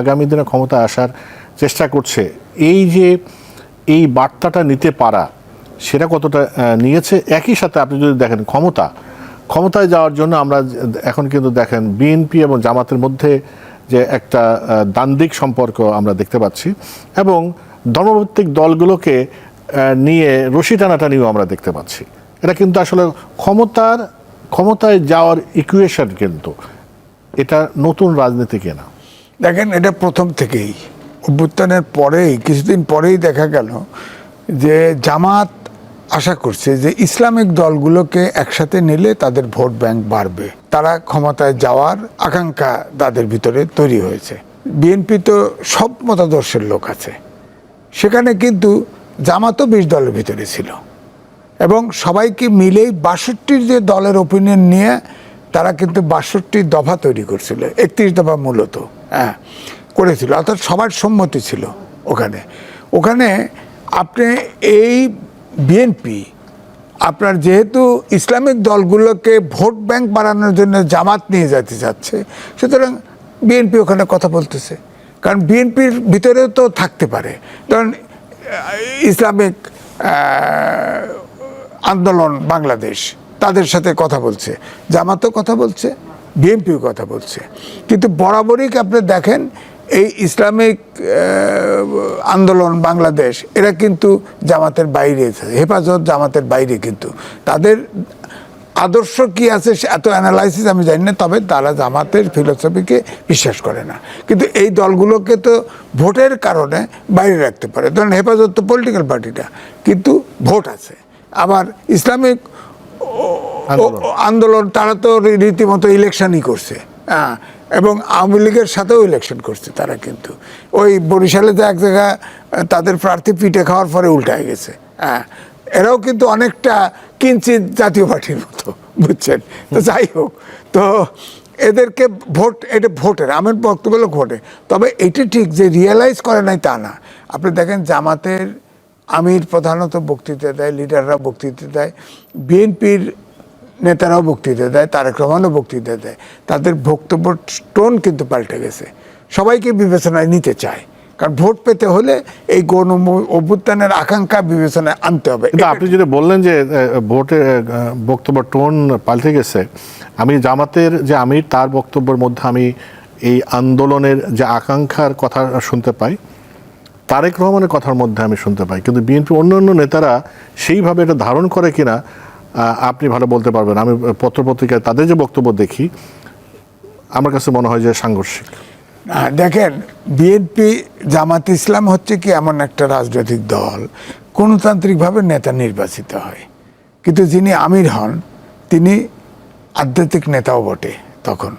আগামী দিনে ক্ষমতা আসার চেষ্টা করছে। এই যে এই বার্তাটা নিতে পারা সেটা কতটা নিয়েছে? একই সাথে আপনি যদি দেখেন ক্ষমতা ক্ষমতায় যাওয়ার জন্য আমরা এখন কিন্তু দেখেন বিএনপি এবং জামাতের মধ্যে যে একটা আহ, দ্বান্দ্বিক সম্পর্ক আমরা দেখতে পাচ্ছি এবং ধর্মভিত্তিক দলগুলোকে নিয়ে রশি টানাটানিও আমরা দেখতে পাচ্ছি। এটা কিন্তু আসলে ক্ষমতার ক্ষমতায় যাওয়ার ইকুয়েশন কিন্তু এটা নতুন রাজনীতি কেনা। দেখেন, এটা প্রথম থেকেই। অভ্যুত্থানের পরেই, কিছুদিন পরেই দেখা গেল যে জামাত আশা করছে যে ইসলামিক দলগুলোকে একসাথে নিলে তাদের ভোট ব্যাংক বাড়বে। তারা ক্ষমতায় যাওয়ার আকাঙ্ক্ষা তাদের ভিতরে তৈরি হয়েছে। বিএনপি তো সব মতাদর্শের লোক আছে। সেখানে কিন্তু জামাতও বিশ দলের ভিতরে ছিল। এবং সবাইকে মিলেই বাষট্টির যে দলের ওপিনিয়ন নিয়ে তারা কিন্তু বাষট্টি দফা তৈরি করছিল একত্রিশ দফা মূলত। হ্যাঁ করেছিল। অর্থাৎ সবার সম্মতি ছিল ওখানে। ওখানে আপনি এই বিএনপি আপনার যেহেতু ইসলামিক দলগুলোকে ভোট ব্যাংক বাড়ানোর জন্য জামাত নিয়ে যেতে যাচ্ছে সুতরাং বিএনপি ওখানে কথা বলতেছে। কারণ বিএনপির ভিতরেও তো থাকতে পারে। আহ, ইসলামিক আন্দোলন বাংলাদেশ। তাদের সাথে কথা বলছে। জামাতও কথা বলছে, বিএনপিও কথা বলছে। কিন্তু বরাবরই আপনি দেখেন এই ইসলামিক আন্দোলন বাংলাদেশ, এরা কিন্তু জামাতের বাইরে হেফাজত জামাতের বাইরে কিন্তু। তাদের আদর্শ কি আছে এত অ্যানালাইসিস আমি জানি না, তবে তারা জামাতের ফিলোসফিকে বিশ্বাস করে না। কিন্তু এই দলগুলোকে তো ভোটের কারণে বাইরে রাখতে পারে। ধরেন হেফাজত তো পলিটিক্যাল পার্টিটা কিন্তু ভোট আছে। আবার ইসলামিক আন্দোলন। তারা তো রীতিমতো ইলেকশনই করছে। হ্যাঁ এবং আওয়ামী লীগের সাথেও ইলেকশন করছে তারা কিন্তু। ওই বরিশালে তো এক জায়গায় আহ, তাদের প্রার্থী পিঠে খাওয়ার পরে উল্টায় গেছে। হ্যাঁ এরাও কিন্তু অনেকটা কিঞ্চিত জাতীয় পার্টির মতো বুঝছেন? তো যাই হোক তো এদেরকে ভোট এটা ভোটের আমার বক্তব্য ভোটে। তবে এটি ঠিক যে রিয়েলাইজ করে নাই তা না। আপনি দেখেন জামাতের আমির প্রধানত বক্তৃতা দেয় লিডাররা বক্তৃতা দেয়, বিএনপির নেতারাও বক্তৃতা দেয়, তারেক রহমানও বক্তৃতা দেয়। তাদের বক্তব্য টোন কিন্তু পাল্টে গেছে। সবাইকে বিবেচনায় নিতে চায়। কারণ ভোট পেতে হলে এই গণ অভ্যুত্থানের আকাঙ্ক্ষা বিবেচনায় আনতে হবে। আপনি যেটা বললেন যে ভোটে বক্তব্য টোন পাল্টে গেছে, আমি জামাতের যে আমির, তার বক্তব্যের মধ্যে আমি এই আন্দোলনের যে আকাঙ্ক্ষার কথা শুনতে পাই তারেক রহমানের কথার মধ্যে আমি শুনতে পাই, কিন্তু বিএনপি অন্য অন্য নেতারা সেইভাবে এটা ধারণ করে কিনা আপনি ভালো বলতে পারবেন। আমি পত্রপত্রিকায় তাদের যে বক্তব্য দেখি, আমার কাছে মনে হয় যে সাংঘর্ষিক। দেখেন, বিএনপি জামাত ইসলাম হচ্ছে কি এমন একটা রাজনৈতিক দল, গণতান্ত্রিকভাবে নেতা নির্বাচিত হয়। কিন্তু যিনি আমির হন, তিনি আধ্যাত্মিক নেতাও বটে তখন।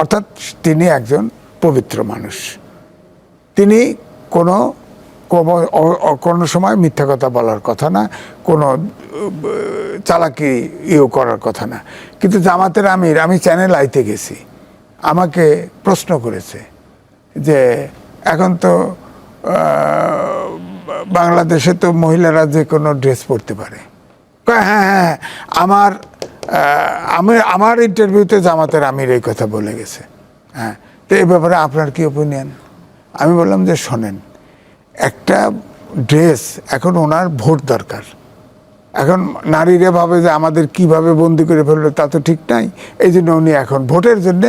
অর্থাৎ তিনি একজন পবিত্র মানুষ। তিনি কোনো কোনো- সময় মিথ্যা কথা বলার কথা না কোনো চালাকি ইয়ে করার কথা না। কিন্তু জামাতের আমির আমি চ্যানেল আইতে গেছি। আমাকে প্রশ্ন করেছে যে এখন তো বাংলাদেশে তো মহিলারা যে কোনো ড্রেস পরতে পারে। হ্যাঁ হ্যাঁ হ্যাঁ, আমার আমি আমার ইন্টারভিউতে জামাতের আমির এই কথা বলে গেছে। হ্যাঁ তো এই ব্যাপারে আপনার কি ওপিনিয়ন আমি বললাম যে শোনেন একটা ড্রেস, এখন ওনার ভোট দরকার। এখন নারীরা ভাবে যে আমাদের কীভাবে বন্দি করে ফেলল তা তো ঠিক নাই, এই জন্য উনি এখন ভোটের জন্য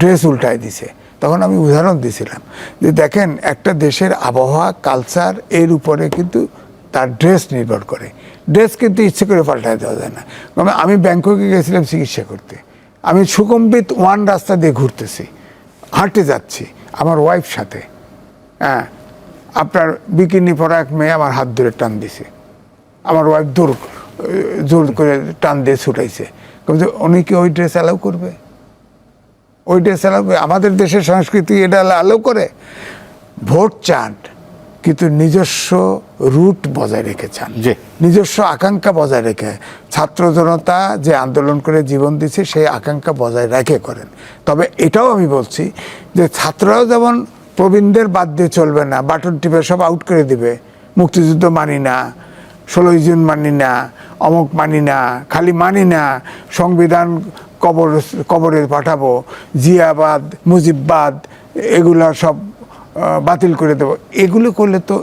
ড্রেস উল্টায় দিছে। তখন আমি উদাহরণ দিছিলাম যে দেখেন, একটা দেশের আবহাওয়া কালচার এর উপরে কিন্তু তার ড্রেস নির্ভর করে। ড্রেস কিন্তু ইচ্ছে করে পাল্টায় দেওয়া যায় না। আমি ব্যাংককে গেছিলাম চিকিৎসা করতে। আমি সুকম্বিত ওয়ান রাস্তা দিয়ে ঘুরতেছি হাঁটে যাচ্ছি, আমার ওয়াইফ সাথে। হ্যাঁ আপনার বিকিনি পরা এক মেয়ে আমার হাত ধরে টান দিছে। আমার ওয়াইফ দূর জোর করে টান দিয়ে ছুটাইছে। কিন্তু উনি কি ওই ড্রেস অ্যালাউ করবে? ওই ড্রেস অ্যালাউ আমাদের দেশের সংস্কৃতি এটা অ্যালাউ করে? ভোট চান কিন্তু নিজস্ব রুট বজায় রেখে চান। নিজস্ব আকাঙ্ক্ষা বজায় রেখে ছাত্র জনতা যে আন্দোলন করে জীবন দিচ্ছে সেই আকাঙ্ক্ষা বজায় রেখে করেন। তবে এটাও আমি বলছি যে ছাত্ররাও যেমন প্রবীণদের বাদ দিয়ে চলবে না, বাটন টিপে সব আউট করে দিবে। মুক্তিযুদ্ধ মানি না, ষোলোই জুন মানি না অমুক মানি না, খালি মানি না, সংবিধান কবর কবরে পাঠাবো, জিয়াবাদ, মুজিববাদ, এগুলা সব বাতিল করে দেবো। এগুলো করলে তো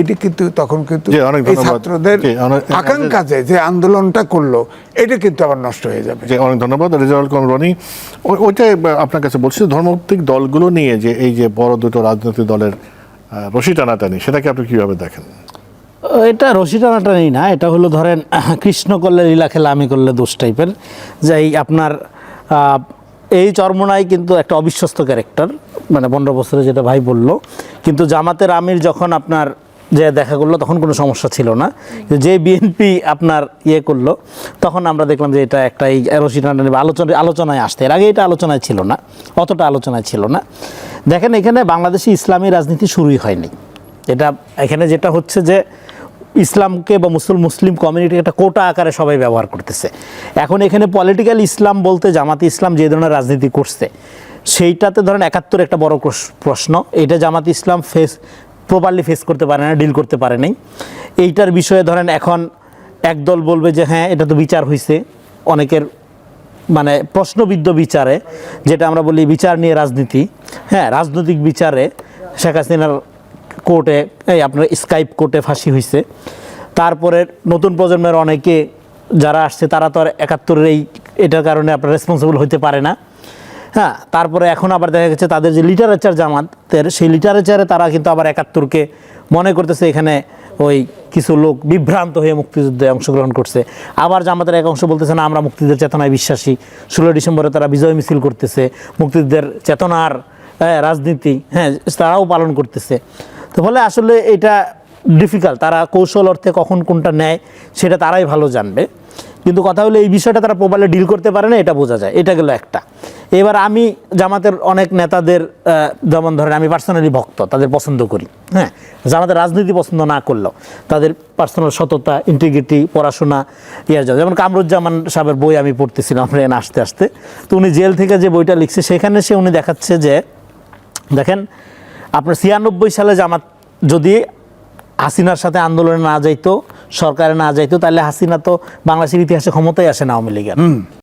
এটি কিন্তু তখন কিন্তু। ছাত্রদের আকাঙ্ক্ষা যে যে আন্দোলনটা করল এটা কিন্তু আবার নষ্ট হয়ে যাবে। যে অনেক ধন্যবাদ। রেজাউল করিম রনি ওইটাই আপনার কাছে বলছি ধর্মভিত্তিক দলগুলো নিয়ে যে এই যে বড় দুটো রাজনৈতিক দলের রশি টানাটানি সেটাকে আপনি কীভাবে দেখেন? এটা রশি টানাটানি না এটা হলো ধরেন কৃষ্ণ করলে লীলা খেলা আমি করলে দোষ টাইপের যে এই আপনার এই চর্মনাই কিন্তু একটা অবিশ্বস্ত ক্যারেক্টার মানে পনেরো বছরে যেটা ভাই বলল কিন্তু জামাতের আমির যখন আপনার যে দেখা করল তখন কোনো সমস্যা ছিল না। যে বিএনপি আপনার ইয়ে করল তখন আমরা দেখলাম যে এটা একটা এই রশি টানাটানি আলোচনা আলোচনায় আসতে। এর আগে এটা আলোচনায় ছিল না অতটা আলোচনায় ছিল না। দেখেন এখানে বাংলাদেশে ইসলামী রাজনীতি শুরুই হয়নি। এটা এখানে যেটা হচ্ছে যে ইসলামকে বা মুসল মুসলিম কমিউনিটি একটা কোটা আকারে সবাই ব্যবহার করতেছে। এখন এখানে পলিটিক্যাল ইসলাম বলতে জামাতি ইসলাম যে ধরনের রাজনীতি করছে সেইটাতে ধরেন একাত্তর একটা বড় প্রশ্ন। এটা জামাতি ইসলাম ফেস প্রপারলি ফেস করতে পারে না ডিল করতে পারে নাই। এইটার বিষয়ে ধরেন এখন একদল বলবে যে হ্যাঁ এটা তো বিচার হয়েছে অনেকের মানে প্রশ্নবিদ্ধ বিচারে, যেটা আমরা বলি বিচার নিয়ে রাজনীতি। হ্যাঁ রাজনৈতিক বিচারে শেখ হাসিনার কোর্টে, এই আপনার স্কাইপ কোর্টে ফাঁসি হয়েছে তারপরে নতুন প্রজন্মের অনেকে যারা আসছে, তারা তো আর একাত্তরের এই, এটার কারণে আপনার রেসপন্সিবল হতে পারে না। হ্যাঁ তারপরে এখন আবার দেখা গেছে তাদের যে লিটারেচার জামাতের সেই লিটারেচারে তারা কিন্তু আবার একাত্তরকে মনে করতেছে এখানে ওই কিছু লোক বিভ্রান্ত হয়ে মুক্তিযুদ্ধে অংশগ্রহণ করছে। আবার জামাতের এক অংশ বলতেছে না আমরা মুক্তিযুদ্ধের চেতনায় বিশ্বাসী। ষোলো ডিসেম্বরে তারা বিজয় মিছিল করতেছে মুক্তিযুদ্ধের চেতনার হ্যাঁ, রাজনীতি হ্যাঁ তারাও পালন করতেছে। তো ফলে আসলে এটা ডিফিকাল্ট তারা কৌশল অর্থে কখন কোনটা নেয় সেটা তারাই ভালো জানবে। কিন্তু কথা হলো এই বিষয়টা তারা প্রপারলি ডিল করতে পারে না, এটা বোঝা যায়। এটা গেল একটা। এবার আমি জামাতের অনেক নেতাদের যেমন ধরেন আমি পার্সোনালি ভক্ত, তাদের পছন্দ করি হ্যাঁ? জামাতের রাজনীতি পছন্দ না করলেও তাদের পার্সোনাল সততা ইন্টিগ্রিটি পড়াশোনা, ইয়ার জন্য। যেমন কামরুজ্জামান সাহেবের বই আমি পড়তেছিলাম ট্রেন আসতে আসতে। তো উনি জেল থেকে যে বইটা লিখছে, সেখানে সে উনি দেখাচ্ছে যে, দেখেন, আপনার ছিয়ানব্বই সালে জামাত যদি হাসিনার সাথে আন্দোলনে না যাইতো সরকারে না যাইতো তাহলে হাসিনা তো বাংলাদেশের ইতিহাসে ক্ষমতায় আসে না আওয়ামী লীগের।